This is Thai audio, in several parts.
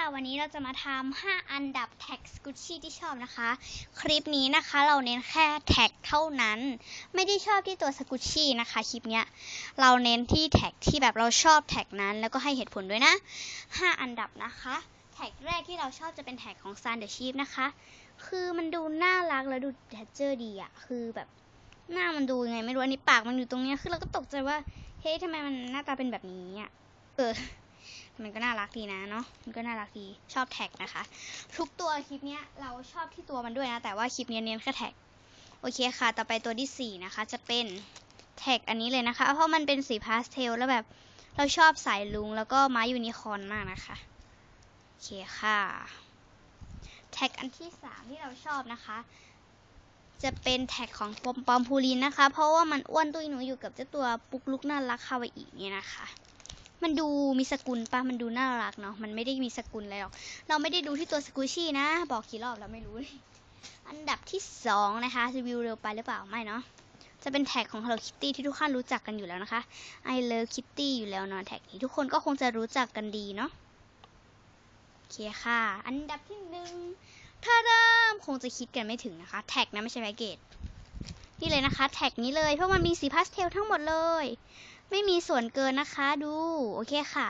ค่ะวันนี้เราจะมาทำ 5 อันดับแท็กสกุชชี่ที่ชอบนะคะ คลิปนี้นะคะเราเน้นแค่แท็กเท่านั้น ไม่ได้ชอบที่ตัวสกุชชี่นะคะคลิปเนี้ยเราเน้นที่แท็กที่แบบเราชอบแท็กนั้น แล้วก็ให้เหตุผลด้วยนะ 5 อันดับนะคะ แท็กแรกที่เราชอบจะเป็นแท็กของ Sun the Sheep นะคะ คือมันดูน่ารักแล้วดูแทเจอร์ดีอะคือแบบหน้ามันดูยังไงไม่รู้อันนี้ปากมันอยู่ตรงเนี้ยคือเราก็ตกใจว่าเฮ้ยทำไมมันหน้าตาเป็นแบบนี้อะเออ มันก็น่ารักดีนะเนาะ มันก็น่ารักดี ชอบแท็กนะคะ ทุกตัวคลิปเนี้ยเราชอบที่ตัวมันด้วยนะ แต่ว่าคลิปเนี้ยเน้นแค่แท็ก โอเคค่ะ ต่อไปตัวที่สี่นะคะ จะเป็นแท็กอันนี้เลยนะคะ เพราะมันเป็นสีพาสเทลแล้วแบบเราชอบสายลุงแล้วก็ไม้ยูนิคอร์นมากนะคะ โอเคค่ะ แท็กอันที่สามที่เราชอบนะคะ จะเป็นแท็กของปอมปอมพูลินนะคะ เพราะว่ามันอ้วนตุ้ยหนูอยู่กับเจ้าตัวปุกลุกน่ารักคาวาอิเนี่ยนะคะ มันดูมีสกุลปะมันดูน่ารักเนาะมันไม่ได้มีสกุลอะไรหรอก เราไม่ได้ดูที่ตัวสกูชี่นะ บอกกี่รอบแล้วไม่รู้ อันดับที่สองนะคะรีวิวเร็วไปหรือเปล่าไม่เนาะจะเป็นแท็กของ Hello Kitty ที่ทุกท่านรู้จักกันอยู่แล้วนะคะ I love Kitty อยู่แล้วเนาะแท็กนี้ทุกคนก็คงจะรู้จักกันดีเนาะโอเคค่ะ อันดับที่หนึ่งถ้าเริ่มคงจะคิดกันไม่ถึงนะคะ แท็กนะไม่ใช่แพ็กเกจนี่เลยนะคะ แท็กนี้เลยเพราะมันมีสีพาสเทลทั้งหมดเลย ไม่มีส่วนเกินนะคะดู โอเคค่ะ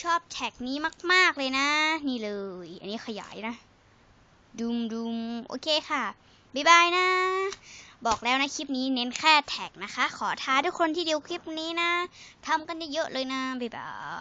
ชอบแท็กนี้มาก ๆ เลยนะ นี่เลย อันนี้ขยายนะ ดุมดุมโอเคค่ะ บ๊ายบายนะ บอกแล้วนะ คลิปนี้เน้นแค่แท็กนะคะ ขอท้าทุกคนที่ดูคลิปนี้นะทำกันเยอะๆเลยนะ บ๊ายบาย